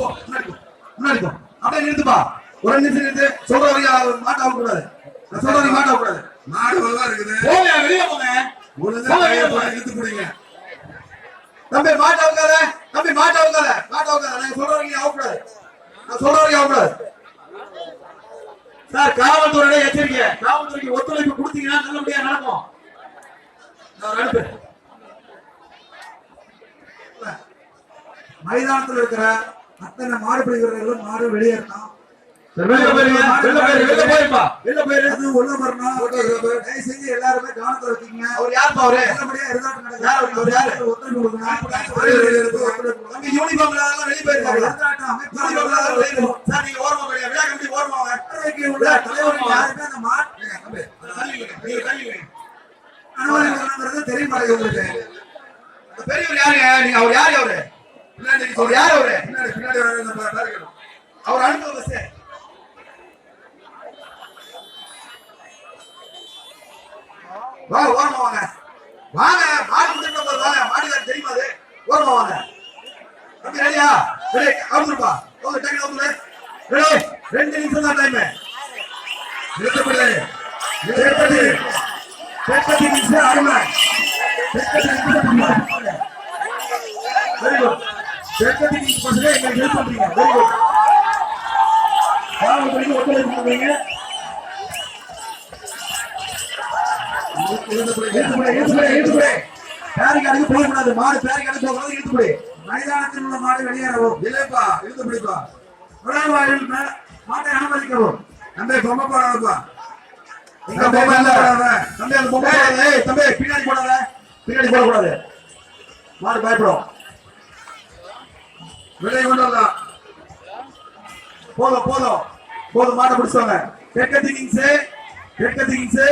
போ முன்னாடி போ அப்படியே நிறுத்துப்பா ஒரு நிமிஷம் நிறுத்து. சொல்றவங்க மாட்ட ஆக கூடாது. நான் சொல்றவங்க மாட்ட ஆக கூடாது. மாடு ஒழுங்கா இருக்குது. போங்க வெளியே போங்க. ஒழுங்கா போங்க, கையை வெளியே போட்டு போங்க. இழுத்து பிடிங்க. தம்பி மாட்ட ஆகாத தம்பி மாட்ட ஆகாத மாட்ட ஆகாத நான் ஆக கூடாது. நான் சொல்றவங்க ஆக கூடாது. சார் காவல்துறையோட எச்சரிக்கை. காவல்துறைக்கு ஒத்துழைப்பு கொடுத்தீங்கன்னா நல்லபடியா நடக்கும். நான் அனுப்பு மைதானத்துல இருக்கிற அத்தனை மாடுபிடி வீரர்களும் மாடு வெளியேறணும் எல்லாருமே கவனத்துல வச்சுக்கங்க அவர் யாருப்பா அவரு? யார் யாரு? ஒத்துழைப்பு கொடுக்கணும் யூனிஃபார்ம்ல வெளிய போயிருக்காங்க. சார் நீங்க ஓரமா போயிடுங்க. விழா கமிட்டி ஓரமா உள்ள தலைவர்கள் யாருமே அந்த மாட்டு. அனுமதி தெரிய மாட்டேங்குது பெரியவர் யாருங்க நீங்க அவர் யாரு அவரு? அவர் யாரு அவரு அவர் அனுப்ப பஸ் வா ஓரமா வாங்க வாங்க மாடு கொடுத்துட்டு வாங்க மாடுகார் தெரியுமா அது ஓரமா வாங்க தம்பி ரெடியா ரெடி அவுத்துருப்பா ஓகே டக்கு அவுத்துரு ரெடி ரெண்டு நிமிஷம் தான் டைம் நிறுத்தப்படு நிறுத்தப்படு. தெற்கத்தி நிமிஷம் அருமை தெற்கத்தி நிமிஷம் வெரி குட் தெற்கத்தி நிமிஷம் பசங்க எங்களுக்கு ஹெல்ப் பண்றீங்க. வெரி குட் காவல்துறைக்கு ஒத்துழைப்பு பண்றீங்க. பேரிகார்டுக்கு போகக்கூடாது. மாடு பேரிகார்டு போகக்கூடாது இழுத்துப்படு மைதானத்தில் உள்ள மாடு வெளியேறவும். இல்லைப்பா இழுத்து பிடிப்பா. நுழைவாயில் மாட்டை அனுமதிக்கவும். அந்த பொம்மை போடாதப்பா. இங்க பொம்மை இல்ல. தம்பி அந்த பொம்மை போடாத. ஏய், தம்பி பின்னாடி போடாத. பின்னாடி போடக்கூடாது. மாடு பயப்படும். வெளியே கொண்டு வரலாம் போதும் போதும். போதும் மாட்டை பிடிச்சவங்க தெற்கத்தி கிங்ஸ் தெற்கத்தி கிங்ஸ்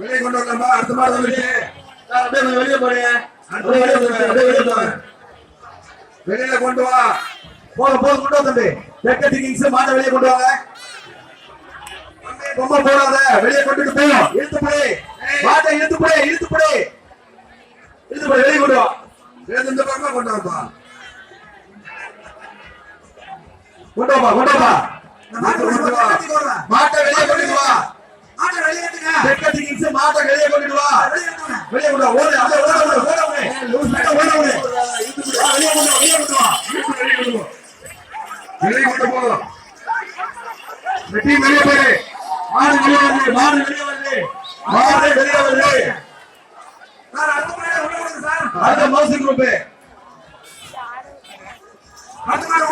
வெளியே கொண்டு வரலாமா அடுத்த மாடு வந்துருச்சு அப்படியே வெளியே போறீங்க அடுத்த மாடு வந்துருச்சு. அப்படியே வெளியே போங்க வெளியில கொண்டு வா. போதும் போதும் கொண்டு வா தம்பி. தெற்கத்தி கிங்ஸ் மாட்டை வெளியே கொண்டு வாங்க. பொம்மை போடாத. வெளியே கொண்டுட்டு போ. இழுத்து போடு. மாட்டை இழுத்து போடு இழுத்து போய் இழுத்து போடு வெளியே கொண்டு வா. இந்த பக்கமா கொண்டு வரப்பா. கொண்டு வாப்பா வாப்பா இந்த மாட்டை கொண்டு வா. வெளியேற்றுங்க. மாட்டை வெளியே கொண்டு வா. மாட்டை வெளியே கொண்டு வா. வெளியேற்றுங்க வெளியே கொண்டு வா ஓடு அப்படியே ஓட ஓட ஓட ஓடு. லூஸ் ஓட ஓடு. வா, வெளியே கொண்டு வா வெளியே கொண்டு வா. வெளியே கொண்டு போ. வெளியே கொண்டு போ வெட்டி வெளியே போயிரு மாடு வெளியே வருது மாடு வெளியே வருது. மாடு வெளியே வருது. சார் அடுத்த மாடு உள்ள விடுங்க சார். அடுத்த மவுசு குரூப் அடுத்த மாடு